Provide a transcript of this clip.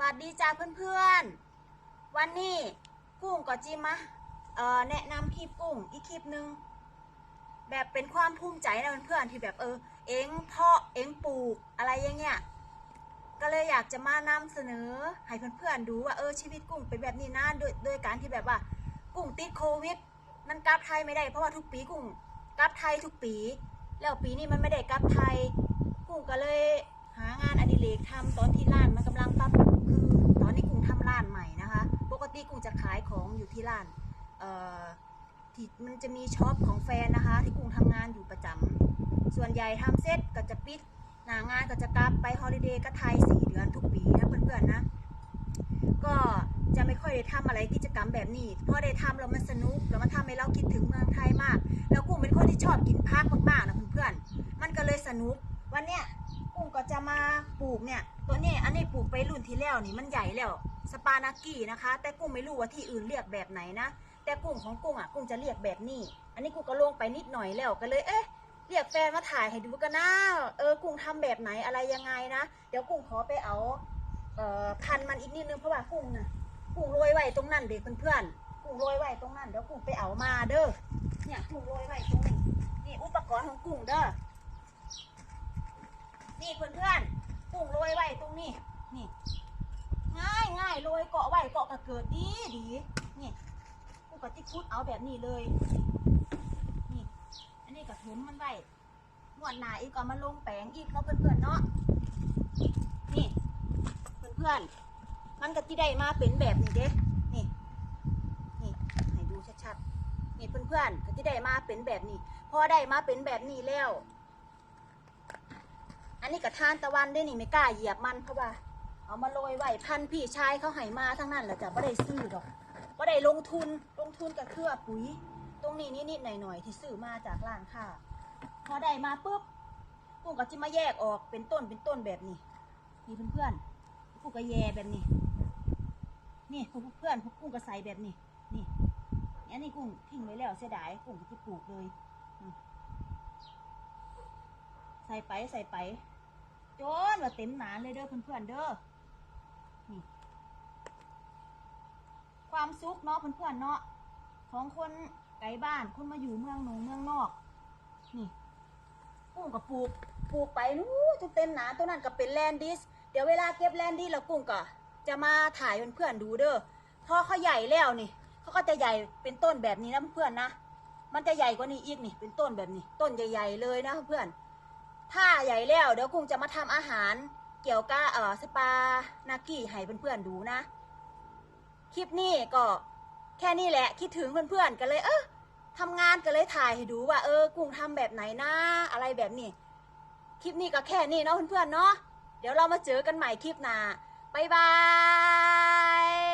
วัสดีจ้าเพื่อนๆ วันนี้กุ้งก็จิมาเอ่อแนะนำคลิปกุ้งอีกคลิปหนึ่งแบบเป็นความภูมิใจนะเพื่อนๆที่แบบเออ เอ็งเพาะเอ็งปลูกอะไรอย่างเงี้ยก็เลยอยากจะมานำเสนอให้เพื่อนๆดูว่าเออชีวิตกุ้งเป็นแบบนี้นะโดยโดยการที่แบบว่า กุ้งติดโควิด มันกลับไทยไม่ได้เพราะว่าทุกปีกุ้งกลับไทยทุกปี แล้วปีนี้มันไม่ได้กลับไทยกุ้งก็เลยหางานอดิเรกทำตอนที่ร้านมันกำลังปรับ ที่ร้านเอ่อที่มันจะมีช็อปของแฟนนะคะ ที่กุ้งทำงานอยู่ประจำส่วนใหญ่ทำเสร็จก็จะปิดหนางานก็จะกลับไปฮอลิเดย์ก็ไทยสี่เดือนทุกปีนะเพื่อนๆนะ ก็จะไม่ค่อยได้ทำอะไรกิจกรรมแบบนี้เพราะได้ทำแล้วมันสนุกแล้วมันทำให้เราคิดถึงเมืองไทยมาก แล้วกุ้งเป็นคนที่ชอบกินพักมากๆนะเพื่อนๆมันก็เลยสนุกวันเนี้ย กุ้งก็จะมาปลูกเนี่ย ตัวนี้อันนี้ปลูกไปรุ่นที่แล้วนี่มันใหญ่แล้วสปานากี้นะคะ แต่กุ้งไม่รู้ว่าที่อื่นเรียกแบบไหนนะ แต่กุ้งของกุ้งอะกุ้งจะเรียกแบบนี้ อันนี้กุ้งก็ลงไปนิดหน่อยแล้วก็เลยเอ๊ะเรียกแฟนมาถ่ายให้ดูกันนะเออกุ้งทำแบบไหนอะไรยังไงนะ เดี๋ยวกุ้งขอไปเอาเอ่อพันมันอีกนิดนึงเพราะว่ากุ้งน่ะกุ้งโรยไว้ตรงนั้นเด็กเพื่อนๆกุ้งโรยไว้ตรงนั้นเดี๋ยวกุ้งไปเอามาเด้อเนี่ยกุ้งโรยไว้ตรงนี้นี่อุปกรณ์ของกุ้งเด้อ นี่เพื่อนๆกุ้งโรยไว้ตรงนี้ นี่ ง่ายง่ายโรยเกาะไว้เกาะกระเกิดดีดีนี่กุ้งก็จิคุดเอาแบบนี้เลย นี่ อันนี้ก็ถุนมันไว้งวดหนาอีกก็มาลงแปลงอีกเนาะเพื่อนเนาะ นี่ เพื่อนๆมันก็ที่ได้มาเป็นแบบนี้เด้นี่ นี่ให้ดูชัดๆ นี่เพื่อนๆก็ที่ได้มาเป็นแบบนี้ พอได้มาเป็นแบบนี้แล้ว อันนี้กับทานตะวันได้นี่ไม่กล้าเหยียบมันเพราะว่า เอามาโรยไว้พันพี่ชายเขาให้มาทั้งนั้นแหละจ้ะไม่ได้ซื้อดอกไม่ได้ลงทุนลงทุนกับเครือปุ๋ย ตรงนี้นิดๆหน่อยๆที่ซื้อมาจากร้านค้าพอได้มาปุ๊บกุ้งก็จะมาแยกออกเป็นต้นเป็นต้นแบบนี้นี่เพื่อนๆกุ้งก็แยแบบนี้ นี่เพื่อนพวกกุ้งก็ใส่แบบนี้ นี่อันนี้กุ้งทิ้งไว้แล้วเสียดายกุ้งก็จะปลูกเลยใส่ไปใส่ไป จนว่าเต็มหนานเลยเด้อเพื่อนๆเด้อนี่ความสุขเนาะเพื่อนๆเนาะของคนไกลบ้านคนมาอยู่เมืองหนงเมืองนอก นี่กุ้งก็ปลูกปลูกไปนู้จนเต็มหนาตัวนั้นก็เป็นแลนดิส เดี๋ยวเวลาเก็บแลนดิสแล้วกุ้งก็จะมาถ่ายเพื่อนๆดูเด้อพอเขาใหญ่แล้วนี่เขาก็จะใหญ่เป็นต้นแบบนี้นะเพื่อนๆนะมันจะใหญ่กว่านี้อีกนี่เป็นต้นแบบนี้ ต้นใหญ่ๆเลยนะเพื่อนๆ ถ้าใหญ่แล้วเดี๋ยวกุ้งจะมาทำอาหารเกี่ยวกับเอ่อสปานากี้ให้เพื่อนๆดูนะ คลิปนี้ก็แค่นี้แหละคิดถึงเพื่อนๆกันเลยเออทำงานกันเลยถ่ายให้ดูว่าเออกุ้งทำแบบไหนนะอะไรแบบนี้ คลิปนี้ก็แค่นี้เนาะเพื่อนๆเนาะเดี๋ยวเรามาเจอกันใหม่คลิปหน้าบ๊ายบาย